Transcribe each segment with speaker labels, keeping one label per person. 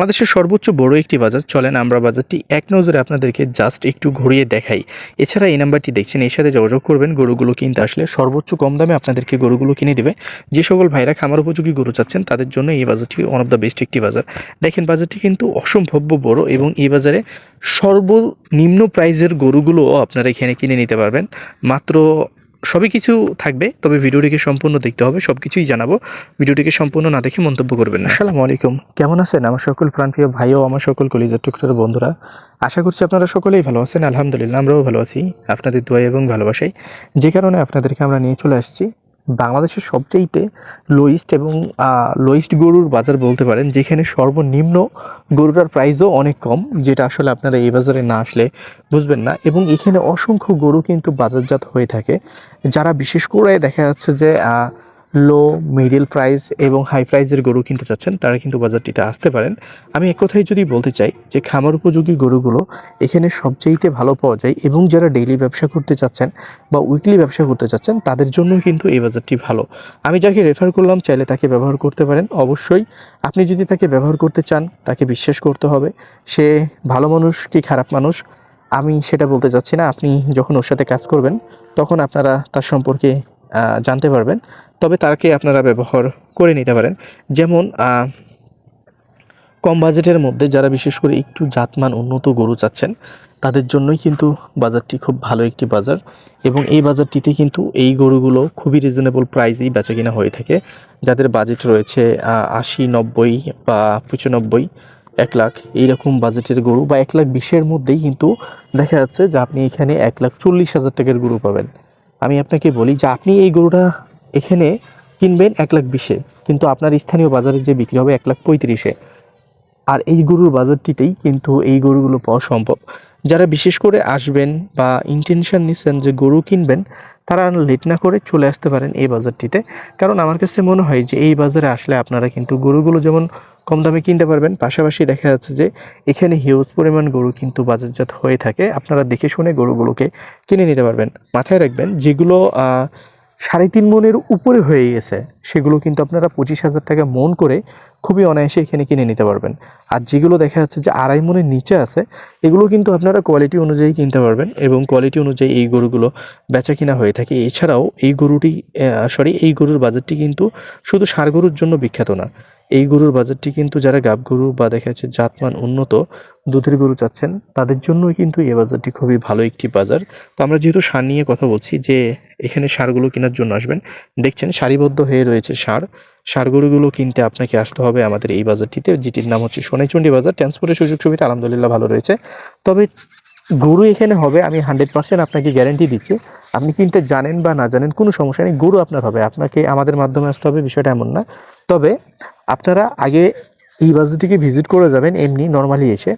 Speaker 1: বাংলাদেশের সর্বোচ্চ বড় একটি বাজার, চলেন আমরা বাজারটি এক নজরে আপনাদেরকে জাস্ট একটু ঘুরিয়ে দেখাই। এছাড়া এই নাম্বারটি দেখছেন, এর সাথে যোগাযোগ করবেন, গরুগুলো কিনতে আসলে সর্বোচ্চ কম দামে আপনাদেরকে গরুগুলো কিনে দেবে। যে সকল ভাইরা খামার উপযোগী গরু চাচ্ছেন, তাদের জন্য এই বাজারটি ওয়ান অফ দ্য বেস্ট একটি বাজার। দেখেন, বাজারটি কিন্তু অসম্ভব্য বড় এবং এই বাজারে সর্বনিম্ন প্রাইজের গরুগুলোও আপনারা এখানে কিনে নিতে পারবেন। মাত্র সবই কিছু থাকবে, তবে ভিডিওটিকে সম্পূর্ণ দেখতে হবে সব কিছুই জানাব। ভিডিওটিকে সম্পূর্ণ না দেখে মন্তব্য করবেন আসসালামু আলাইকুম। কেমন আছেন আমার সকল প্রাণপ্রিয় ভাই ও আমার সকল কলিজার টুকরার বন্ধুরা? আশা করছি আপনারা সকলেই ভালো আছেন, আলহামদুলিল্লাহ, আমরাও ভালো আছি। আপনাদের দোয়া এবং ভালোবাসাই। যে কারণে আপনাদেরকে আমরা নিয়ে চলে আসছি। বাংলাদেশের সবচেয়েতে লোয়েস্ট এবং লোয়েস্ট গরুর বাজার বলতে পারেন, যেখানে সর্বনিম্ন গরুটার প্রাইসও অনেক কম, যেটা আসলে আপনারা এই বাজারে না আসলে বুঝবেন না। এবং এখানে অসংখ্য গরু কিন্তু বাজারজাত হয়ে থাকে। যারা বিশেষ করে দেখা যাচ্ছে যে লো মিডিল প্রাইস এবং হাই প্রাইসের গরু কিনতে চাচ্ছেন, তারা কিন্তু বাজারটিতে আসতে পারেন। আমি এক কথাই যদি বলতে চাই যে খামার উপযোগী গরুগুলো এখানে সবচেয়েতে ভালো পাওয়া যায় এবং যারা ডেইলি ব্যবসা করতে চাচ্ছেন বা উইকলি ব্যবসা করতে চাচ্ছেন, তাদের জন্য কিন্তু এই বাজারটি ভালো। আমি যাকে রেফার করলাম, চাইলে তাকে ব্যবহার করতে পারেন। অবশ্যই আপনি যদি তাকে ব্যবহার করতে চান, তাকে বিশ্বাস করতে হবে। সে ভালো মানুষ কি খারাপ মানুষ? আমি সেটা বলতে চাচ্ছি না। আপনি যখন ওর সাথে কাজ করবেন, তখন আপনারা তার সম্পর্কে জানতে পারবেন। তবে তাকে আপনারা ব্যবহার করে নিতে পারেন। যেমন কম বাজেটের মধ্যে যারা বিশেষ করে একটু জাতমান উন্নত গরু চাচ্ছেন, তাদের জন্যই কিন্তু বাজারটি খুব ভালো একটি বাজার এবং এই বাজারটিতে কিন্তু এই গরুগুলো খুবই রিজনেবল প্রাইসেই বেচা কিনা হয়ে থাকে। যাদের বাজেট রয়েছে আশি, নব্বই বা পঁচানব্বই, এক লাখ এইরকম বাজেটের গরু বা এক লাখ বিশের মধ্যেই কিন্তু দেখা যাচ্ছে যে আপনি এখানে এক লাখ চল্লিশ হাজার টাকার গরু পাবেন। আমি আপনাকে বলি যে আপনি এই গরুটা এখানে কিনবেন এক লাখ বিশে, কিন্তু আপনার স্থানীয় বাজারে যে বিক্রি হবে এক লাখ পঁয়ত্রিশে। আর এই গরুর বাজারটিতেই কিন্তু এই গরুগুলো পাওয়া সম্ভব। যারা বিশেষ করে আসবেন বা ইন্টেনশন নিচ্ছেন যে গরু কিনবেন, তারা লেট না করে চলে আসতে পারেন এই বাজারটিতে। কারণ আমার কাছে মনে হয় যে এই বাজারে আসলে আপনারা কিন্তু গরুগুলো যেমন কম দামে কিনতে পারবেন, পাশাপাশি দেখা যাচ্ছে যে এখানে হিউজ পরিমাণ গরু কিন্তু বাজারজাত হয়ে থাকে। আপনারা দেখে শুনে গরুগুলোকে কিনে নিতে পারবেন। মাথায় রাখবেন যেগুলো সাড়ে তিন মনের উপরে হয়ে গেছে, সেগুলো কিন্তু আপনারা পঁচিশ হাজার টাকা মন করে খুবই অনায়াসে এখানে কিনে নিতে পারবেন। আর যেগুলো দেখা যাচ্ছে যে আড়াই মনের নিচে আছে, এগুলো কিন্তু আপনারা কোয়ালিটি অনুযায়ী কিনতে পারবেন এবং কোয়ালিটি অনুযায়ী এই গরুগুলো বেচা কিনা হয়ে থাকে। এছাড়াও এই গরুটি সরি এই গরুর বাজারটি কিন্তু শুধু সার গরুর জন্য বিখ্যাত না। এই গরুর বাজারটি কিন্তু যারা গাব গরু বা দেখা যাচ্ছে জাতমান উন্নত দুধের গরু চাচ্ছেন, তাদের জন্যই কিন্তু এই বাজারটি খুবই ভালো একটি বাজার। তো আমরা যেহেতু সার নিয়ে কথা বলছি যে এখানে সারগুলো কেনার জন্য আসবেন, দেখছেন সারিবদ্ধ হয়ে রয়েছে সার। সার গরুগুলো কিনতে আপনাকে আসতে হবে আমাদের এই বাজারটিতে, যেটির নাম হচ্ছে সোনাইচন্ডী বাজার। ট্রান্সপোর্টের সুযোগ সুবিধা আলহামদুলিল্লাহ ভালো রয়েছে। তবে গরু এখানে হবে, আমি হান্ড্রেড পার্সেন্ট আপনাকে গ্যারেন্টি দিচ্ছি। আপনি কিনতে জানেন বা না জানেন কোনো সমস্যা নেই, গরু আপনার হবে। আপনাকে আমাদের মাধ্যমে আসতে হবে, বিষয়টা এমন না। তবে আপনারা আগে এই বাজারটিকে ভিজিট করে যাবেন এমনি নর্মালি এসে।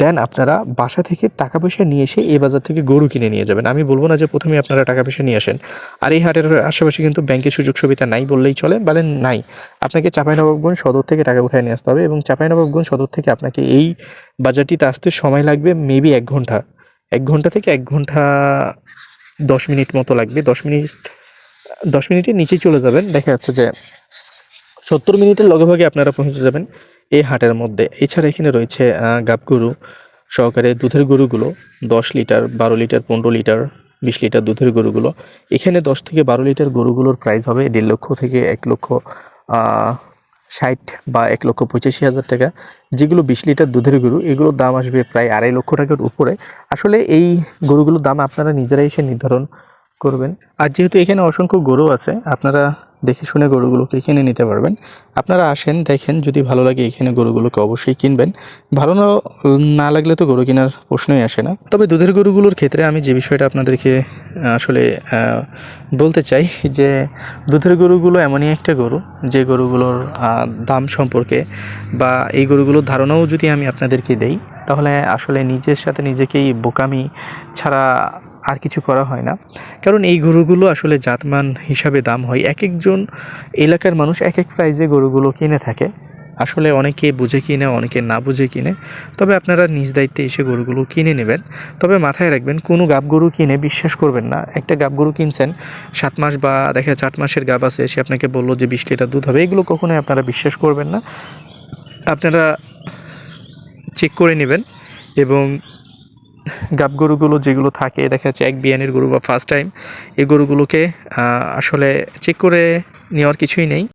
Speaker 1: দেন আপনারা বাসা থেকে টাকা পয়সা নিয়ে এসে এই বাজার থেকে গরু কিনে নিয়ে যাবেন। আমি বলব না যে প্রথমে আপনারা টাকা পয়সা নিয়ে আসেন। আর এই হাটের আশেপাশে কিন্তু ব্যাংকের সুযোগ সুবিধা নাই বললেই চলে, বলেন নাই। আপনাকে চাঁপাইনবাবগঞ্জ সদর থেকে টাকা উঠায় নিয়ে আসতে হবে এবং চাঁপাইনবাবগঞ্জ সদর থেকে আপনাকে এই বাজারটিতে আসতে সময় লাগবে মেবি এক ঘণ্টা। এক ঘণ্টা থেকে এক ঘণ্টা দশ মিনিট মতো লাগবে। দশ মিনিট, দশ মিনিটের নিচেই চলে যাবেন। দেখা যাচ্ছে যে সত্তর মিনিটের লগেভাগে আপনারা পৌঁছে যাবেন এই হাটের মধ্যে। এছাড়া এখানে রয়েছে আহ, গাব গরু সহকারে দুধের গরুগুলো দশ লিটার বারো লিটার পনেরো লিটার বিশ লিটার দুধের গরুগুলো। এখানে দশ থেকে বারো লিটার গরুগুলোর প্রাইস হবে দেড় লক্ষ থেকে এক লক্ষ ষাট বা এক লক্ষ পঁচাশি হাজার টাকা। যেগুলো বিশ লিটার দুধের গরু এগুলোর দাম আসবে প্রায় আড়াই লক্ষ টাকার উপরে। আসলে এই গরুগুলোর দাম আপনারা নিজেরাই এসে নির্ধারণ করবেন। আর যেহেতু এখানে অসংখ্য গরু আছে, আপনারা দেখে শুনে গরুগুলোকে কিনে নিতে পারবেন। আপনারা আসেন, দেখেন, যদি ভালো লাগে এখানে গরুগুলোকে অবশ্যই কিনবেন। ভালো না লাগলে তো গরু কেনার প্রশ্নই আসে না। তবে দুধের গরুগুলোর ক্ষেত্রে আমি যে বিষয়টা আপনাদেরকে, আসলে বলতে চাই, যে দুধের গরুগুলো এমনই একটা গরু, যে গরুগুলোর দাম সম্পর্কে বা এই গরুগুলোর ধারণাও যদি আমি আপনাদেরকে দেই, তাহলে আসলে নিজের সাথে নিজেকেই বোকামি ছাড়া আর কিছু করা হয় না। কারণ এই গরুগুলো আসলে জাতমান হিসাবে দাম হয়। এক একজন এলাকার মানুষ এক এক প্রাইজে গরুগুলো কিনে থাকে। আসলে অনেকে বুঝে কিনে, অনেকে না বুঝে কিনে। তবে আপনারা নিজ দায়িত্বে এসে গরুগুলো কিনে নেবেন। তবে মাথায় রাখবেন, কোনো গাব গরু কিনে বিশ্বাস করবেন না। একটা গাব গরু কিনছেন, সাত মাস বা দেখা আট মাসের গাব আছে, সে আপনাকে বলল যে বিশ লিটার দুধ হবে। এগুলো কখনোই আপনারা বিশ্বাস করবেন না। আপনারা চেক করে নেবেন এবং গাব গরুগুলো যেগুলো থাকে, দেখা যাচ্ছে এক বিয়ানের গরু বা ফার্স্ট টাইম এই গরুগুলোকে আসলে চেক করে নেওয়ার কিছুই নেই।